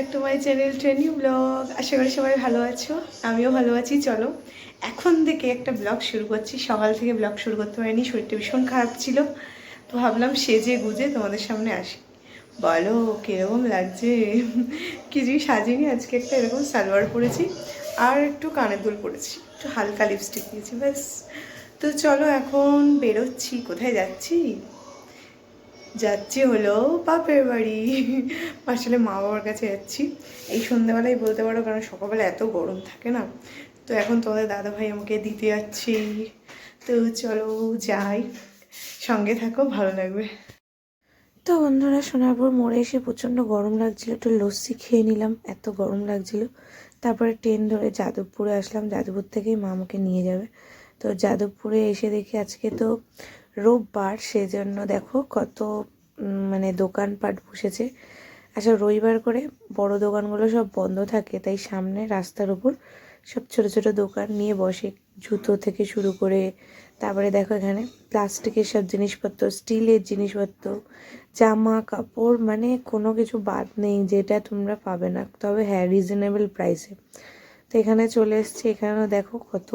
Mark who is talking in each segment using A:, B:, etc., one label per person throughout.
A: Back to my channel trainee blog. আশা করি সবাই ভালো আছো, আমিও ভালো আছি, চলো। এখন থেকে একটা ব্লগ শুরু করছি। সকাল থেকে ব্লগ শুরু করতে পারিনি, শরীরটা ভীষণ খারাপ ছিল। তো ভাবলাম সেজে গুজে তোমাদের সামনে আসি। বলো, কীরকম লাগছে? কিছুই সাজিনি, আজকে একটা এরকম সালোয়ার পরেছি, আর একটু কানের দুল পরেছি, একটু হালকা লিপস্টিক দিয়েছি, ব্যাস। তো চলো এখন বেরোচ্ছি, কোথায় যাচ্ছি? যাচ্ছি হলো বাপের বাড়ি। আসলে মা বাবার কাছে যাচ্ছি। এই সন্ধ্যাবেলায় বলতে পারো, কারণ সকালবেলা এত গরম থাকে না। তো এখন তোমাদের দাদা ভাই আমাকে দিতে যাচ্ছি। তো চলো যাই। সঙ্গে থাকো, ভালো লাগবে। তো বন্ধুরা, সোনারপুর মোড়ে এসে প্রচণ্ড গরম লাগছিল। একটু লস্যি খেয়ে নিলাম, এত গরম লাগছিল। তারপরে ট্রেন ধরে যাদবপুরে আসলাম। যাদবপুর থেকেই মা আমাকে নিয়ে যাবে। তো যাদবপুরে এসে দেখি আজকে তো রোববার সেজন্য দেখো কত মানে দোকানপাট বসেছে। আচ্ছা রবিবার করে বড় দোকানগুলো সব বন্ধ থাকে, তাই সামনে রাস্তার উপর সব ছোট ছোট দোকান নিয়ে বসে। জুতো থেকে শুরু করে তারপরে দেখো এখানে প্লাস্টিকের সব জিনিসপত্র, স্টিলের জিনিসপত্র, জামা, কাপড় মানে কোনো কিছু বাদ নেই, যেটা তোমরা পাবে না। তবে হ্যাঁ রিজনেবল প্রাইসে তো এখানে চলে এসেছি। এখানেও দেখো কত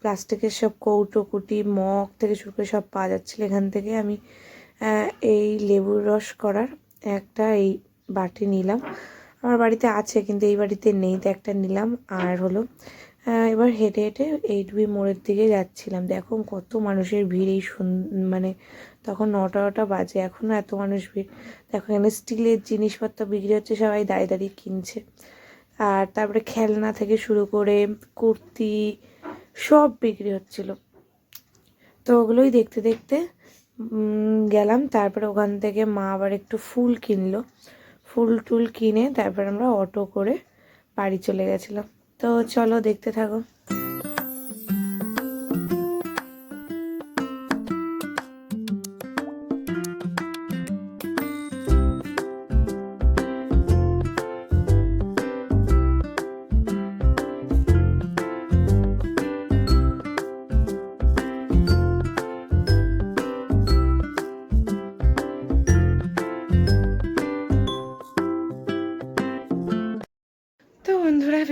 A: প্লাস্টিকের সব কৌটো, কুটি, মগ থেকে শুরু করে সব পাওয়া যাচ্ছিল এখান থেকে। আমি এই লেবুর রস করার একটা এই বাটি নিলাম। আমার বাড়িতে আছে কিন্তু এই বাড়িতে নেই, তো একটা নিলাম। আর হলো এবার হেঁটে হেঁটে এইটুবি মোড়ের দিকে যাচ্ছিলাম। দেখো কত মানুষের ভিড় এই মানে তখন নটা নটা বাজে এখনও এত মানুষ ভিড়। দেখো এখানে স্টিলের জিনিসপত্র বিক্রি হচ্ছে, সবাই দাঁড়িয়ে দাঁড়িয়ে কিনছে। আর তারপরে খেলনা থেকে শুরু করে কুর্তি সব বিক্রি হচ্ছিল। তো ওগুলোই দেখতে দেখতে গেলাম। তারপরে ওখান থেকে মা আবার একটু ফুল কিনলো। ফুল টুল কিনে তারপর আমরা অটো করে বাড়ি চলে গেছিলাম। তো চলো দেখতে থাকো।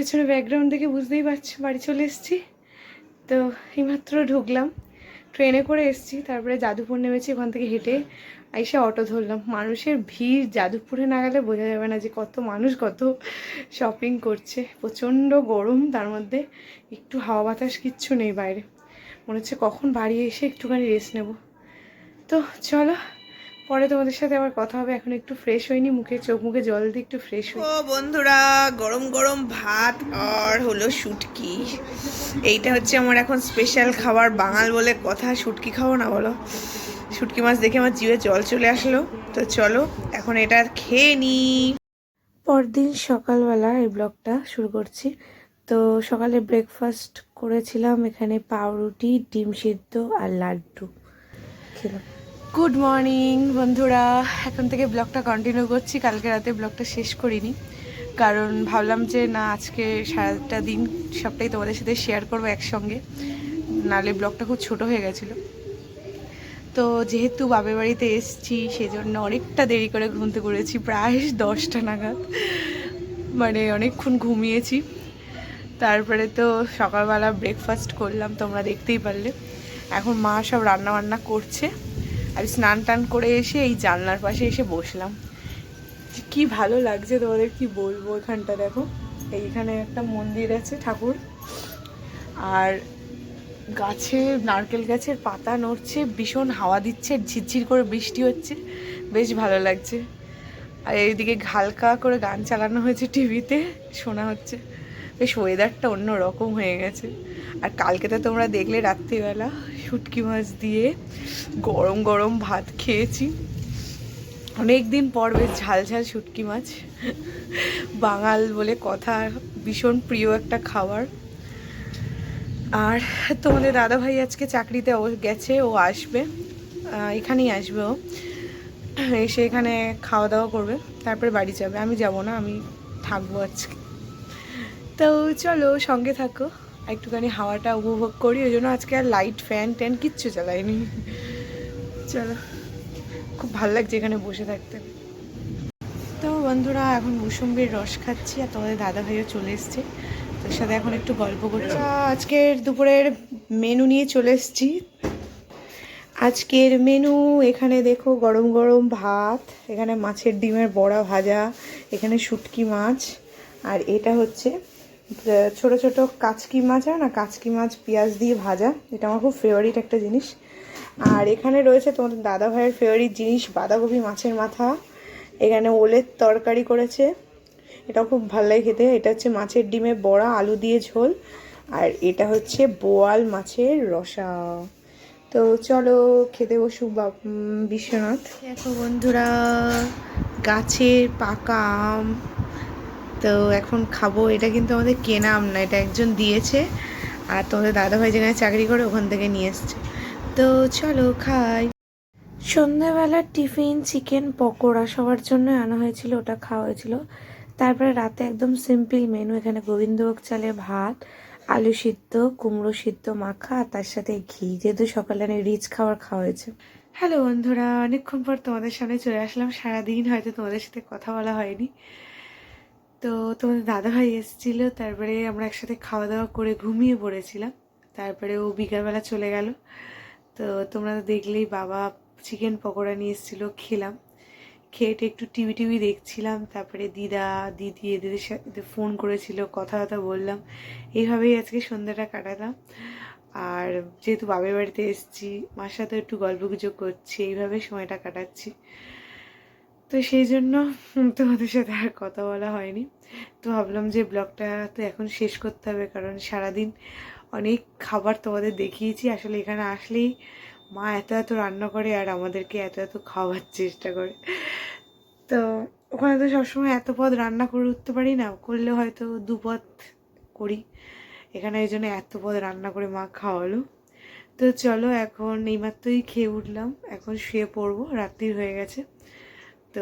A: পেছনে ব্যাকগ্রাউন্ড দেখে বুঝতেই পারছ, বাড়ি চলে এসেছি। তো এইমাত্র ঢুকলাম ট্রেনে করে এসেছি, তারপরে যাদবপুর নেমেছি ওখান থেকে হেঁটে। এসে অটো ধরলাম। মানুষের ভিড় যাদবপুরে না গেলে বোঝা যাবে না যে কত মানুষ কত শপিং করছে। প্রচণ্ড গরম, তার মধ্যে একটু হাওয়া বাতাস কিচ্ছু নেই বাইরে। মনে হচ্ছে কখন বাড়ি এসে একটুখানি রেস্ট নেব। তো চলো পরে তোমাদের সাথে আবার কথা হবে এখন একটু ফ্রেশ হয়নি মুখে চোখ মুখে জল দিয়ে একটু ফ্রেশ হই।
B: ও বন্ধুরা গরম গরম ভাত আর হলো শুটকি। এইটা হচ্ছে আমার এখন স্পেশাল খাবার বাঙাল বলে কথা শুটকি খাব না বলো। শুটকি মাছ দেখে আমার জিভে জল চলে আসলো। তো চলো এখন এটা খেয়ে নি।
A: পরদিন সকালবেলা এই ব্লগটা শুরু করছি। তো সকালে ব্রেকফাস্ট করেছিলাম এখানে পাউরুটি ডিম সিদ্ধ আর লাড্ডু খেলাম। গুড মর্নিং বন্ধুরা। এখন থেকে ব্লগটা কন্টিনিউ করছি। কালকে রাতে ব্লগটা শেষ করিনি। কারণ ভাবলাম যে, না, আজকে সারাটা দিন সবটাই তোমাদের সাথে শেয়ার করব একসঙ্গে। নালে ব্লগটা খুব ছোট হয়ে গেছিল। তো যেহেতু বাপের বাড়িতে এসছি, সেজন্য অনেকটা দেরি করে ঘুমতে করেছি প্রায় দশটা নাগাদ। মানে অনেকক্ষণ ঘুমিয়েছি। তারপরে তো সকালবেলা ব্রেকফাস্ট করলাম, তোমরা দেখতেই পারলে। এখন মা সব রান্না বান্না করছে। আর স্নান টান করে এসে এই জানলার পাশে এসে বসলাম। কি ভালো লাগছে তোমাদের কি বলব এখানটা দেখো। এইখানে একটা মন্দির আছে ঠাকুর। আর গাছে, নারকেল গাছের পাতা নড়ছে, ভীষণ হাওয়া দিচ্ছে, ঝিরঝির করে বৃষ্টি হচ্ছে। বেশ ভালো লাগছে। আর এইদিকে ঘালকা করে গান চালানো হয়েছে টিভিতে, শোনা হচ্ছে। বেশ ওয়েদারটা অন্য রকম হয়ে গেছে। আর কালকে তো তোমরা দেখলে রাত্রিবেলা শুটকি মাছ দিয়ে গরম গরম ভাত খেয়েছি। অনেক দিন পর বেশ ঝাল ঝাল শুটকি মাছ। বাঙাল বলে কথা, ভীষণ প্রিয় একটা খাবার। আর তোমাদের দাদা ভাই আজকে চাকরিতে গেছে, ও আসবে। এখানেই আসবে ও। এসে এখানে খাওয়া দাওয়া করবে, তারপরে বাড়ি যাবে। আমি যাব না, আমি থাকব আজকে। তো চলো সঙ্গে থাকো। একটুখানি হাওয়াটা উপভোগ করি, ওই জন্য আজকে আর লাইট ফ্যান ট্যান কিচ্ছু চালাইনি চলো, খুব ভালো লাগছে এখানে বসে থাকতে। তো
B: বন্ধুরা, এখন মুসম্বির রস খাচ্ছি আর তোমাদের দাদা ভাইও চলে এসছে। তোর সাথে এখন একটু গল্প করছি। আজকের দুপুরের মেনু নিয়ে চলে এসেছি। আজকের মেনু এখানে দেখো গরম গরম ভাত, এখানে মাছের ডিমের বড়া ভাজা, এখানে শুটকি মাছ, আর এটা হচ্ছে ছোট ছোট কাচকি মাছ হয় না, কাচকি মাছ পেঁয়াজ দিয়ে ভাজা, এটা আমার খুব ফেভারিট একটা জিনিস। আর এখানে রয়েছে তোমাদের দাদা ভাইয়ের ফেভারিট জিনিস, বাঁধাকপি মাছের মাথা। এখানে ওলের তরকারি করেছে। এটাও খুব ভালো লাগে খেতে। এটা হচ্ছে মাছের ডিমের বড়া, আলু দিয়ে ঝোল। আর এটা হচ্ছে বোয়াল মাছের রসা। তো চলো খেতে বসু বিশ্বনাথ। দেখো বন্ধুরা, গাছের পাকা আম তো এখন খাব। এটা কিন্তু আমাদের কেনা আম না এটা একজন দিয়েছে। আর তোমাদের দাদাভাই যেখানে চাকরি করে ওখান থেকে নিয়ে এসছে। তো চলো খাই।
A: সন্ধ্যাবেলার টিফিন চিকেন পকোড়া সবার জন্য আনা হয়েছিল ওটা খাওয়া হয়েছিল। তারপরে রাতে একদম সিম্পল মেনু এখানে গোবিন্দভোগ চালে ভাত আলু সিদ্ধ কুমড়ো সিদ্ধ মাখা আর তার সাথে ঘি। যেহেতু সকালে অনেক রিচ খাবার খাওয়া হয়েছে।
B: হ্যালো বন্ধুরা অনেকক্ষণ পর তোমাদের সামনে চলে আসলাম। সারাদিন হয়তো তোমাদের সাথে কথা বলা হয়নি। তো তোমাদের দাদাভাই এসেছিল, তারপরে আমরা একসাথে খাওয়া দাওয়া করে ঘুমিয়ে পড়েছিলাম। তারপরে ও বিকালবেলা চলে গেল। তো তোমরা তো দেখলেই বাবা চিকেন পকোড়া নিয়ে এসেছিল, খেলাম। খেয়ে টেয়ে একটু টিভি টিভি দেখছিলাম, তারপরে দিদা, দিদি এদের সাথে ফোন করেছিল কথা কথা বললাম। এইভাবেই আজকে সন্ধ্যাটা কাটালাম। আর যেহেতু বাবার বাড়িতে এসেছি, মার সাথে একটু গল্প গুজব করছি, এইভাবে সময়টা কাটাচ্ছি। তো সেই জন্য তোমাদের সাথে আর কথা বলা হয়নি। তো ভাবলাম যে ব্লগটা তো এখন শেষ করতে হবে, কারণ সারাদিন অনেক খাবার তোমাদের দেখিয়েছি। আসলে এখানে আসলেই মা এত এত রান্না করে আর আমাদেরকে এত এত খাওয়ার চেষ্টা করে। তো ওখানে তো সবসময় এত পদ রান্না করে উঠতে পারি না, করলে হয়তো দু পদ করি। এখানে এই জন্য এত পদ রান্না করে মা খাওয়ালো। তো চলো এখন এইমাত্রই খেয়ে উঠলাম, এখন শুয়ে পড়ব রাত্রি হয়ে গেছে। তো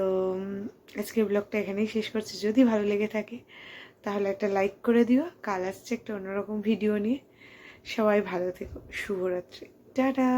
B: আজকে আজকের ব্লগটা এখানেই শেষ করছি। যদি ভালো লেগে থাকে, তাহলে একটা লাইক করে দিও। কাল আসছে একটা অন্যরকম ভিডিও নিয়ে। সবাই ভালো থেকো। শুভরাত্রি। টাটা!